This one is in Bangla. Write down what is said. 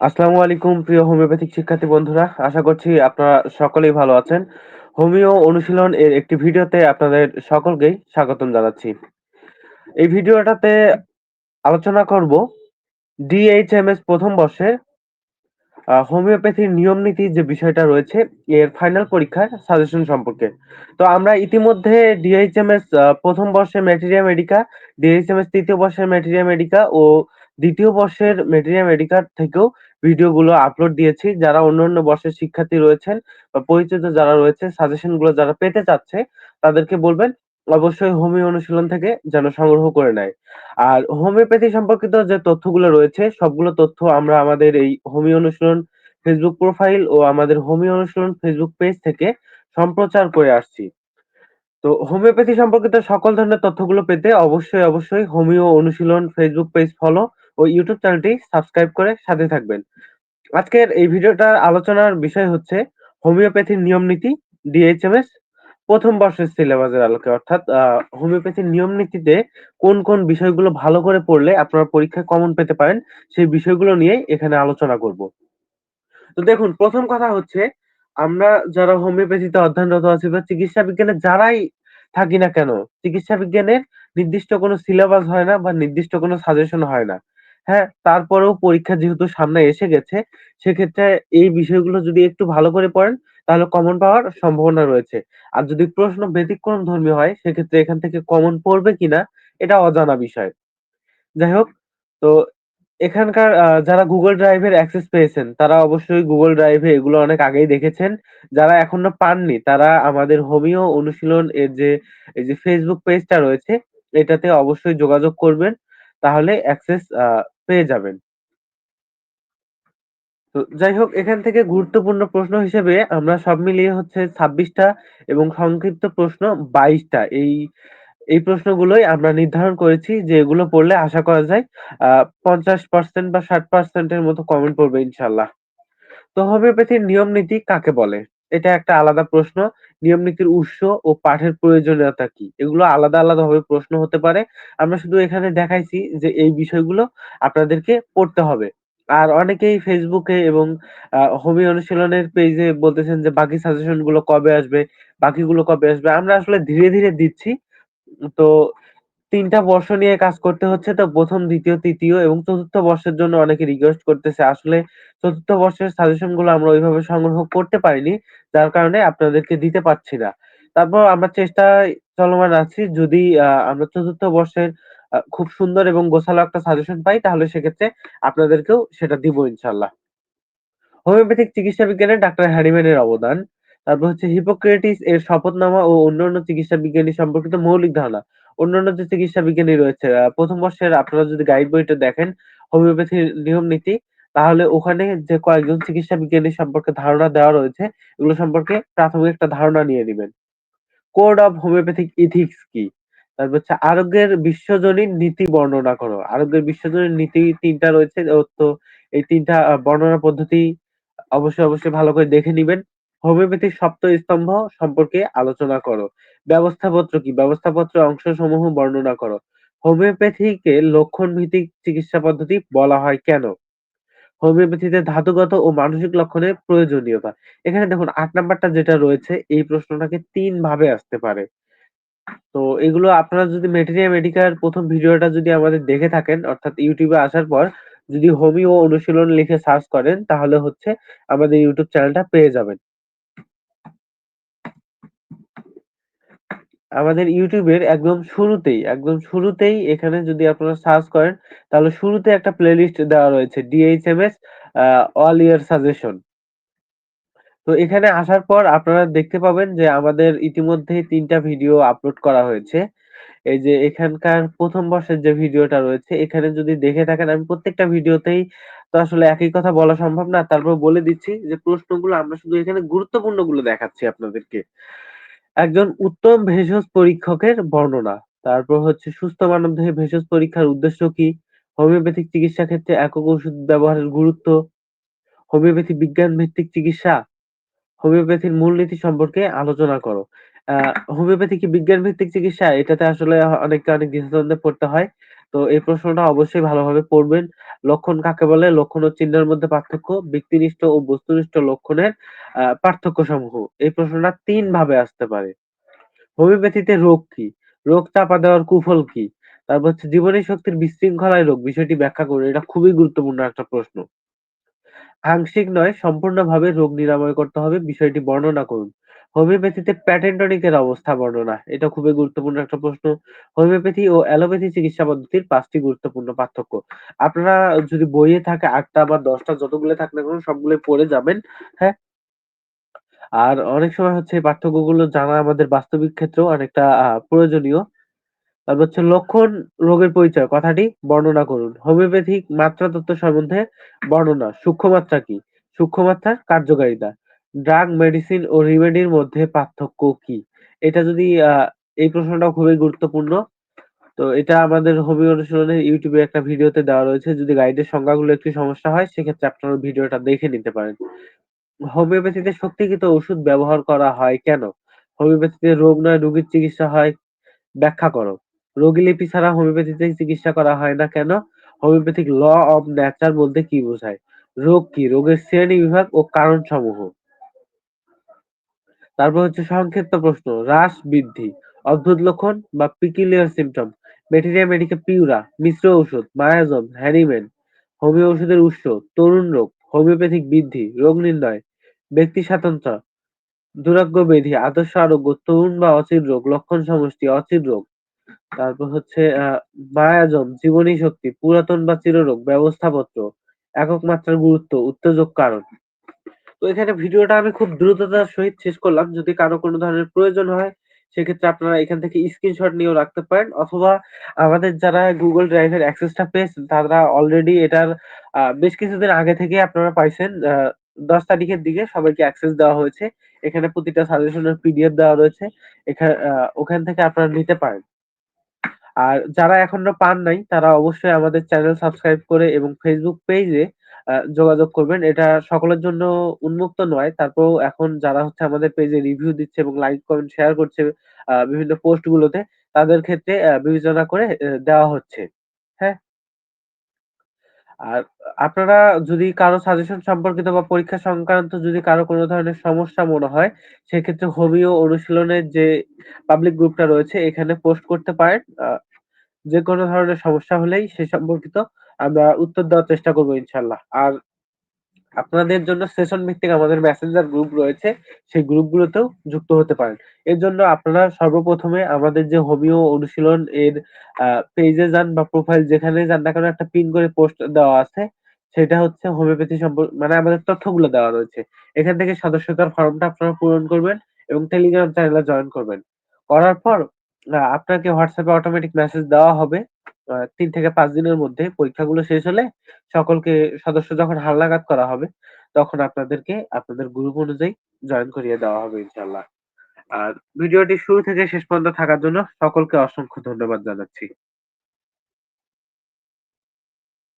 আসসালামু আলাইকুম, প্রিয় হোমিওপ্যাথিক শিক্ষার্থী বন্ধুরা। আশা করছি আপনারা সকলেই ভালো আছেন। হোমিও অনুশীলন এর একটি ভিডিওতে আপনাদের সকলকেই স্বাগতম জানাচ্ছি। এই ভিডিওটাতে আলোচনা করব ডিএইচএমএস প্রথম বর্ষে হোমিওপ্যাথির নিয়ম নীতি যে বিষয়টা রয়েছে, এর ফাইনাল পরীক্ষার সাজেশন সম্পর্কে। তো আমরা ইতিমধ্যে ডিএইচএমএস প্রথম বর্ষের ম্যাটেরিয়া মেডিকা ডিএইচএমএস তৃতীয় বর্ষের ম্যাটেরিয়া মেডিকা ও দ্বিতীয় বর্ষের ম্যাটেরিয়া মেডিকা থেকেও ভিডিওগুলো আপলোড দিয়েছি। যারা অন্য অন্য বর্ষের শিক্ষার্থী রয়েছেন বা পরিচিত যারা রয়েছে সাজেশনগুলো যারা পেতে চাচ্ছে, তাদেরকে বলবেন, অবশ্যই হোমিও অনুশীলন থেকে যেন সংগ্রহ করে নেয়। আর হোমিওপ্যাথি সম্পর্কিত যে তথ্যগুলো রয়েছে, সবগুলো তথ্য আমরা আমাদের এই হোমিও অনুশীলন ফেসবুক প্রোফাইল ও আমাদের হোমিও অনুশীলন ফেসবুক পেজ থেকে সম্প্রচার করে আসছি। তো হোমিওপ্যাথি সম্পর্কিত সকল ধরনের তথ্যগুলো পেতে অবশ্যই অবশ্যই হোমিও অনুশীলন ফেসবুক পেজ ফলো ও ইউটিউব চ্যানেলটি সাবস্ক্রাইব করে সাথে থাকবেন। আজকের এই ভিডিওটার আলোচনার বিষয় হচ্ছে হোমিওপ্যাথির নিয়ম নীতি ডিএইচএমএস প্রথম বর্ষের সিলেবাসের আলোকে। অর্থাৎ হোমিওপ্যাথির নিয়ম নীতিতে কোন কোন বিষয়গুলো ভালো করে পড়লে আপনারা পরীক্ষায় কমন পেতে পারেন, সেই বিষয়গুলো নিয়ে এখানে আলোচনা করব। তো দেখুন, প্রথম কথা হচ্ছে, আমরা যারা হোমিওপ্যাথিতে অধ্যয়নরত আছি বা চিকিৎসা বিজ্ঞানে যারাই থাকি না কেন, চিকিৎসা বিজ্ঞানের নির্দিষ্ট কোনো সিলেবাস হয় না বা নির্দিষ্ট কোনো সাজেশন হয় না। হ্যাঁ তারপরেও পরীক্ষা যেহেতু সামনে এসে গেছে, সেক্ষেত্রে এই বিষয়গুলো যদি একটু ভালো করে পড়েন, তাহলে কমন পাওয়ার সম্ভাবনা রয়েছে। আর যদি প্রশ্ন ব্যতিক্রম ধর্মী হয়, সেক্ষেত্রে এখান থেকে কমন পড়বে কিনা, এটা অজানা বিষয়। যাই হোক, তো এখানকার যারা গুগল ড্রাইভের অ্যাক্সেস পেয়েছেন, তারা অবশ্যই গুগল ড্রাইভে এগুলো অনেক আগেই দেখেছেন। যারা এখনও পাননি, তারা আমাদের হোমিও অনুশীলন এর যে, এই যে ফেসবুক পেজটা রয়েছে, এটাতে অবশ্যই যোগাযোগ করবেন। তাহলে অ্যাক্সেস পেয়ে যাবেন। তো যাই হোক, এখান থেকে গুরুত্বপূর্ণ প্রশ্ন হিসেবে আমরা সব মিলিয়ে হচ্ছে ছাব্বিশটা এবং সংক্ষিপ্ত প্রশ্ন বাইশটা। এই এই প্রশ্নগুলোই আমরা নির্ধারণ করেছি যে এগুলো পড়লে আশা করা যায় পঞ্চাশ পার্সেন্ট বা ষাট পার্সেন্টের মতো কমেন্ট পড়বে ইনশাল্লাহ তো হোমিওপ্যাথির নিয়ম নীতি কাকে বলে? এটা একটা আলাদা প্রশ্ন। নিয়ম নীতির উৎস ও পাঠের প্রয়োজনীয়তা কি? এগুলো আলাদা আলাদা ভাবে প্রশ্ন হতে পারে। আমরা শুধু এখানে দেখাইছি যে এই বিষয়গুলো আপনাদেরকে পড়তে হবে। আর অনেকেই ফেসবুকে এবং হোমি অনুশীলনের পেজে বলতেছেন যে, বাকি সাজেশনগুলো কবে আসবে? বাকিগুলো কবে আসবে? আমরা আসলে ধীরে ধীরে দিচ্ছি। তো ৩ টা বর্ষ নিয়ে কাজ করতে হচ্ছে তো ১ম, ২য়, ৩য় এবং চতুর্থ বর্ষের জন্য অনেকে রিকোয়েস্ট করতেছে। আসলে চতুর্থ বর্ষের সাজেশনগুলো আমরা ওইভাবে সংগ্রহ করতে পারিনি। যার কারণে আপনাদেরকে দিতে পারছি না। তারপর আমরা চেষ্টায় চলমান আছি। যদি আমরা চতুর্থ বর্ষের খুব সুন্দর এবং গোছালো একটা সাজেশন পাই তাহলে সেক্ষেত্রে আপনাদেরকেও সেটা দিব ইনশাআল্লাহ। হোমিওপ্যাথিক চিকিৎসা বিজ্ঞানে ডাক্তার হ্যারিম্যানের অবদান। তারপর হচ্ছে হিপোক্রেটিস এর শপথনামা ও অন্যান্য চিকিৎসা বিজ্ঞানী সম্পর্কিত মৌলিক ধারণা। অন্যান্য যে চিকিৎসা বিজ্ঞানী রয়েছে প্রথম বর্ষের আপনারা যদি গাইড বইটা দেখেন হোমিওপ্যাথির নিয়ম নীতি তাহলে ওখানে যে কয়েকজন চিকিৎসা বিজ্ঞানী সম্পর্কে ধারণা দেওয়া রয়েছে এগুলো সম্পর্কে প্রাথমিক একটা ধারণা নিয়ে নিবেন। কোড অফ হোমিওপ্যাথিক ইথিক্স কি? তারপর হচ্ছে আরোগ্যের বিশ্বজনীন নীতি বর্ণনা করো। আরোগ্যের বিশ্বজনীন নীতি তিনটা রয়েছে তো এই ৩ টা বর্ণনা পদ্ধতি অবশ্যই, অবশ্যই ভালো করে দেখে নিবেন। হোমিওপ্যাথির সপ্ত স্তম্ভ সম্পর্কে আলোচনা করো। ব্যবস্থাপত্র কি? ব্যবস্থাপত্রের অংশসমূহ বর্ণনা করো। হোমিওপ্যাথিকে লক্ষণ ভিত্তিক চিকিৎসা পদ্ধতি বলা হয় কেন? হোমিওপ্যাথিতে ধাতুগত ও মানসিক লক্ষণের প্রয়োজনীয়তা। এখানে দেখুন ৮ নাম্বারটা যেটা রয়েছে, এই প্রশ্নটাকে তিন ভাবে আসতে পারে। তো এগুলো আপনারা যদি মেটেরিয়া মেডিকার প্রথম ভিডিওটা যদি আমাদের দেখে থাকেন, অর্থাৎ ইউটিউবে আসার পর যদি হোমিও অনুশীলন লিখে সার্চ করেন, তাহলে হচ্ছে আমাদের YouTube চ্যানেলটা পেয়ে যাবেন। আমাদের এর একদম শুরুতেই, একদম শুরুতেই এখানে যদি আপনারা সার্চ করেন তাহলে শুরুতে একটা প্লেলিস্ট দেওয়া রয়েছে DHMS uh all year suggestion. তো এখানে আসার পর আপনারা দেখতে পাবেন যে আমাদের ইতিমধ্যেই ৩ টা ভিডিও আপলোড করা হয়েছে। এই যে এখানকার ১ম বর্ষের যে ভিডিওটা রয়েছে এখানে যদি দেখে থাকেন আমি প্রত্যেকটা ভিডিওতেই তো আসলে একই কথা বলা সম্ভব না। তারপর বলে দিচ্ছি যে প্রশ্নগুলো আমরা শুধু এখানে গুরুত্বপূর্ণগুলো দেখাচ্ছি আপনাদেরকে। একজন উত্তম ভেষজ পরীক্ষকের বর্ণনা। তারপর হচ্ছে সুস্থ মানবদেহে ভেষজ পরীক্ষার উদ্দেশ্য কি? হোমিওপ্যাথিক চিকিৎসা ক্ষেত্রে একক ওষুধ ব্যবহারের গুরুত্ব, হোমিওপ্যাথি বিজ্ঞান ভিত্তিক চিকিৎসা, হোমিওপ্যাথির মূলনীতি সম্পর্কে আলোচনা করো। আহ হোমিওপ্যাথি কি বিজ্ঞান ভিত্তিক চিকিৎসা? এটাতে আসলে অনেককে অনেক দ্বিধাদ্বন্দ্বে পড়তে হয়। তো এই প্রশ্নটা অবশ্যই ভালোভাবে পড়বেন। লক্ষণ কাকে বলে? লক্ষণ ও চিহ্নের মধ্যে পার্থক্য, ব্যক্তিনিষ্ঠ ও বস্তুনিষ্ঠ লক্ষণের পার্থক্য সমূহ এই প্রশ্নটা তিন ভাবে আসতে পারে। হোমিওপ্যাথিতে রোগ কি? রোগ চাপা দেওয়ার কুফল কি? তারপর হচ্ছে জীবনী শক্তির বিশৃঙ্খলায় রোগ, বিষয়টি ব্যাখ্যা করুন। এটা খুবই গুরুত্বপূর্ণ একটা প্রশ্ন। আংশিক নয় সম্পূর্ণভাবে রোগ নিরাময় করতে হবে, বিষয়টি বর্ণনা করুন। হোমিওপ্যাথিতে প্যাটেন্টনিকের অবস্থা বর্ণনা। এটা খুবই গুরুত্বপূর্ণ একটা প্রশ্ন। হোমিওপ্যাথি ও অ্যালোপ্যাথি চিকিৎসা পদ্ধতির পাঁচটি গুরুত্বপূর্ণ পার্থক্য। আপনারা যদি বইয়ে থাকে আটটা বা দশটা যতগুলো থাক না কেন সবগুলোই পড়ে যাবেন, হ্যাঁ? আর অনেক সময় হচ্ছে পার্থক্যগুলো জানা আমাদের বাস্তবিক ক্ষেত্রেও অনেকটা প্রয়োজনীয়। তারপর হচ্ছে লক্ষণ, রোগের পরিচয় কথাটি বর্ণনা করুন। হোমিওপ্যাথিক মাত্রা তত্ত্ব সম্বন্ধে বর্ণনা। সূক্ষ্ম মাত্রা কি? সূক্ষ্ম মাত্রার কার্যকারিতা। ড্রাগ, মেডিসিন ও রিমেডির মধ্যে পার্থক্য কি? এটা যদি এই প্রশ্নটাও খুবই গুরুত্বপূর্ণ। তো এটা আমাদের হোমিও অনুশীলনের এ একটা ভিডিওতে দেওয়া রয়েছে। যদি গাইডের সংজ্ঞাগুলো একটু সমস্যা হয় সেক্ষেত্রে আপনারা ভিডিওটা দেখে নিতে পারেন। হোমিওপ্যাথিতে শক্তিকৃত ওষুধ ব্যবহার করা হয় কেন? হোমিওপ্যাথিতে রোগ নয় রোগীর চিকিৎসা হয়। ব্যাখ্যা করো। রোগীলিপি ছাড়া হোমিওপ্যাথিতে চিকিৎসা করা হয় না কেন? হোমিওপ্যাথিক ল অব নেচার বলতে কি বোঝায়? রোগ কি? রোগের শ্রেণীবিভাগ ও কারণসমূহ। তারপর হচ্ছে সংক্ষিপ্ত প্রশ্ন, হ্রাস, বৃদ্ধি, অদ্ভুত লক্ষণ বা peculiar symptom, materia medica pura, মিশ্র ঔষধ, মায়াজম, হ্যানিম্যান, হোমিও ওষুধের উৎস, তরুণ রোগ, হোমিওপ্যাথিক বৃদ্ধি, রোগ নির্ণয়, ব্যক্তি স্বাতন্ত্র্য, দুরাগ্য ব্যাধি, আদর্শ আরোগ্য, তরুণ বা অচির রোগ, লক্ষণ সমষ্টি, অচির রোগ। তারপর হচ্ছে মায়াজম, জীবনী শক্তি, পুরাতন বা চিররোগ, ব্যবস্থাপত্র, একক মাত্রার গুরুত্ব, উত্তেজক কারণ। এখানে ভিডিওটা আমি খুব দ্রুততার সহিত শেষ করলাম। যদি কারও কোনো ধরনের প্রয়োজন হয়, সেক্ষেত্রে আপনারা এখান থেকে স্ক্রিনশট নিয়েও রাখতে পারেন অথবা আমাদের যারা গুগল Drive এর access টা পেয়েছেন, তারা অলরেডি এটার বেশ কিছুদিন আগে থেকেই আপনারা পাইছেন। ১০ তারিখের দিকে সবাইকে অ্যাক্সেস দেওয়া হয়েছে। এখানে প্রতিটা সাজেশনের পিডিএফ দেওয়া রয়েছে। এখা, আ, ওখান থেকে আপনারা নিতে পারেন। আর যারা এখনও পান নাই, তারা অবশ্যই আমাদের চ্যানেল সাবস্ক্রাইব করে এবং ফেসবুক পেইজে আ যোগাযোগ করবেন। এটা সকলের জন্য উন্মুক্ত নয়। তারপরেও এখন যারা হচ্ছে আমাদের পেইজে রিভিউ দিচ্ছে এবং লাইক, কমেন্ট, শেয়ার করছে আ বিভিন্ন পোস্ট গুলোতে তাদের ক্ষেত্রে অ্যা বিবেচনা করে দেওয়া হচ্ছে। হ্যাঁ? আর আপনারা যদি কারও সাজেশন সম্পর্কিত বা পরীক্ষা সংক্রান্ত যদি কারও কোনো ধরনের সমস্যা মনে হয়, সেক্ষেত্রে হোমিও অনুশীলনের যে পাবলিক গ্রুপটা রয়েছে এখানে পোস্ট করতে পারেন। আ যেকোনো ধরনের সমস্যা হলেই সে সম্পর্কিত আমরা উত্তর দেওয়ার চেষ্টা করব ইনশাল্লাহ আর আপনাদের জন্য সেশন ভিত্তিক আমাদের মেসেঞ্জার গ্রুপ রয়েছে। সেই গ্রুপগুলোতেও যুক্ত হতে পারেন। এর জন্য আপনারা সর্বপ্রথমে আমাদের যে হোমিও অনুশীলন এর আ পেইজে যান বা প্রোফাইল যেখানে যান না কেন একটা পিন করে পোস্ট দেওয়া আছে। সেটা হচ্ছে হোমিওপ্যাথি সম্পর মানে আমাদের তথ্যগুলো দেওয়া রয়েছে। এখান থেকে সদস্যতার ফর্মটা আপনারা পূরণ করবেন এবং টেলিগ্রাম চ্যানেলে জয়েন করবেন। করার পর আপনাকে হোয়াটসঅ্যাপে অটোমেটিক মেসেজ দেওয়া হবে। আ ৩ থেকে পাঁচ দিনের মধ্যে পরীক্ষাগুলো শেষ হলে সকলকে সদস্য যখন হালনাগাদ করা হবে, তখন আপনাদেরকে আপনাদের গ্রুপ অনুযায়ী জয়েন করিয়ে দেওয়া হবে ইনশাল্লাহ আর ভিডিওটি শুরু থেকে শেষ পর্যন্ত থাকার জন্য সকলকে অসংখ্য ধন্যবাদ জানাচ্ছি।